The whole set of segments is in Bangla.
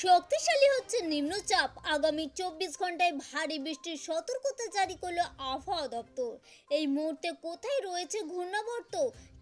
শক্তিশালী হচ্ছে নিম্নচাপ। আগামী চব্বিশ ঘন্টায় ভারী বৃষ্টির সতর্কতা জারি করল আবহাওয়া দপ্তর। এই মুহূর্তে কোথায় রয়েছে ঘূর্ণাবর্ত?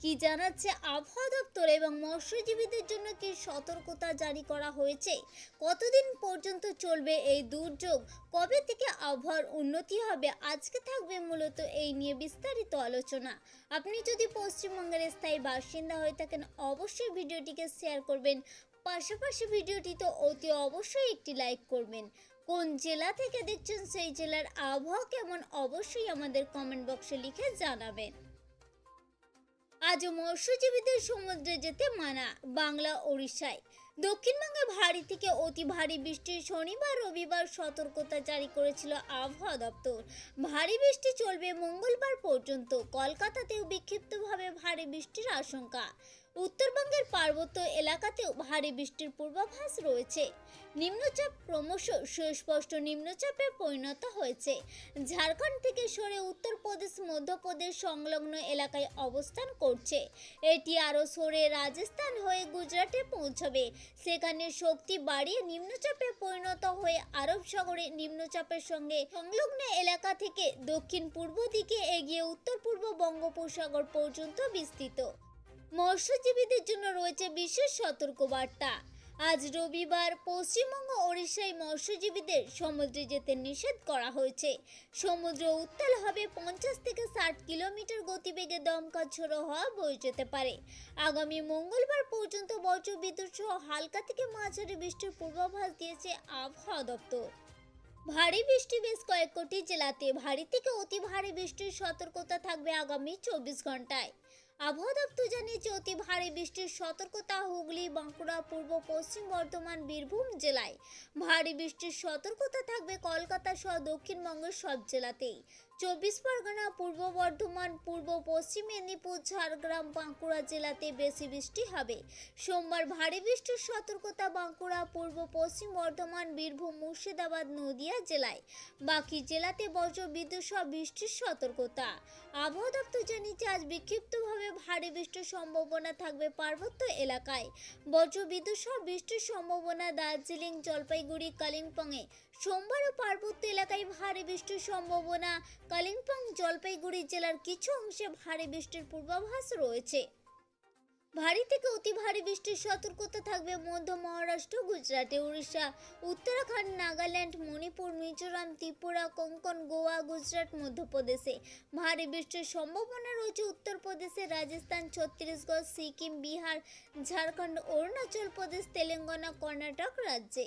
কি জানাচ্ছে আবহাওয়া দপ্তর এবং মৎস্যজীবীদের জন্য কি সতর্কতা জারি করা হয়েছে? কতদিন পর্যন্ত চলবে এই দুর্যোগ? কবে থেকে আবহাওয়ার উন্নতি হবে? আজকে থাকবে মূলত এই নিয়ে বিস্তারিত আলোচনা। আপনি যদি পশ্চিমবঙ্গের স্থায়ী বাসিন্দা হয়ে থাকেন, অবশ্যই ভিডিওটিকে শেয়ার করবেন। পাশাপাশি ভিডিওটিতে অতি অবশ্যই একটি লাইক করবেন। কোন জেলা থেকে দেখছেন সেই জেলার আবহাওয়া কেমন, অবশ্যই আমাদের কমেন্ট বক্সে লিখে জানাবেন। আজ মৎস্যজীবীদের সমুদ্রে যেতে মানা বাংলা, ওড়িশায়। দক্ষিণবঙ্গে ভারী থেকে অতি ভারী বৃষ্টি শনিবার, রবিবার সতর্কতা জারি করেছিল আবহাওয়া দপ্তর। ভারী বৃষ্টি চলবে মঙ্গলবার পর্যন্ত। কলকাতাতেও বিক্ষিপ্তভাবে ভারী বৃষ্টির আশঙ্কা। উত্তরবঙ্গের পার্বত্য এলাকাতেও ভারী বৃষ্টির পূর্বাভাস রয়েছে। নিম্নচাপ ক্রমশ সুস্পষ্ট নিম্নচাপে পরিণত হয়েছে। ঝাড়খণ্ড থেকে সরে উত্তরপ্রদেশ, মধ্যপ্রদেশ সংলগ্ন এলাকায় অবস্থান করছে। এটি আরও সরে রাজস্থান হয়ে গুজরাটে পৌঁছবে। সেখানে শক্তি বাড়িয়ে নিম্নচাপে পরিণত হয়ে আরব সাগরে নিম্নচাপের সঙ্গে সংলগ্ন এলাকা থেকে দক্ষিণ পূর্ব দিকে এগিয়ে উত্তর পূর্ব বঙ্গোপসাগর পর্যন্ত বিস্তৃত। মৎস্যজীবীদের জন্য রয়েছে বিশেষ সতর্কবার্তা। আজ রবিবার পশ্চিমবঙ্গ ওড়িশায় মৎস্যজীবীদের সমুদ্রে যেতে নিষেধ করা হয়েছে। সমুদ্র উত্তাল হবে পঞ্চাশ থেকে ষাট কিলোমিটার গতিবেগে দমকা ঝোড়ো হওয়া বয়ে যেতে পারে। আগামী মঙ্গলবার পর্যন্ত বজ্রবিদ্যুৎ সহ হালকা থেকে মাঝারি বৃষ্টির পূর্বাভাস দিয়েছে আবহাওয়া দপ্তর। ভারী বৃষ্টি বেশ কয়েক কোটি জেলাতে ভারী থেকে অতি ভারী বৃষ্টির সতর্কতা থাকবে আগামী চব্বিশ ঘন্টায়। আবহাওয়া দপ্তর জানিয়েছে, অতি ভারী বৃষ্টির সতর্কতা হুগলি, বাঁকুড়া, পূর্ব, পশ্চিম, বর্ধমান, বীরভূম জেলায়। ভারী বৃষ্টির সতর্কতা থাকবে কলকাতা সহ দক্ষিণবঙ্গের সব জেলাতেই। চব্বিশ পরগনা, পূর্ব বর্ধমান, পূর্ব পশ্চিম মেদিনীপুর, ঝাড়গ্রাম, বাঁকুড়া জেলাতে বেশি বৃষ্টি হবে। সোমবার ভারী বৃষ্টির সতর্কতা বাঁকুড়া, পূর্ব পশ্চিম বর্ধমান, বীরভূম, মুর্শিদাবাদ, নদিয়া জেলায়। বাকি জেলাতে বজ্র বিদ্যুৎ সহ বৃষ্টির সতর্কতা। আবহাওয়া দপ্তর জানিয়েছে, আজ বিক্ষিপ্তভাবে ভারী বৃষ্টির সম্ভাবনা থাকবে পার্বত্য এলাকায়। বজ্রবিদ্যুৎ সহ বৃষ্টির সম্ভাবনা দার্জিলিং, জলপাইগুড়ি, কালিম্পংয়ে। সোমবার ও পার্বত্য এলাকায় ভারী বৃষ্টির সম্ভাবনা। কালিম্পং, জলপাইগুড়ি জেলার কিছু অংশে ভারী বৃষ্টির পূর্বাভাস রয়েছে। ভারী থেকে অতি ভারী বৃষ্টির সতর্কতা থাকবে মধ্য মহারাষ্ট্র, গুজরাটে, উড়িষ্যা, উত্তরাখণ্ড, নাগাল্যান্ড, মণিপুর, মিজোরাম, ত্রিপুরা, কোঙ্কন, গোয়া, গুজরাট, মধ্যপ্রদেশে। ভারী বৃষ্টির সম্ভাবনা রয়েছে উত্তরপ্রদেশে, রাজস্থান, ছত্তিশগড়, সিকিম, বিহার, ঝাড়খণ্ড, অরুণাচল প্রদেশ, তেলেঙ্গানা, কর্ণাটক রাজ্যে।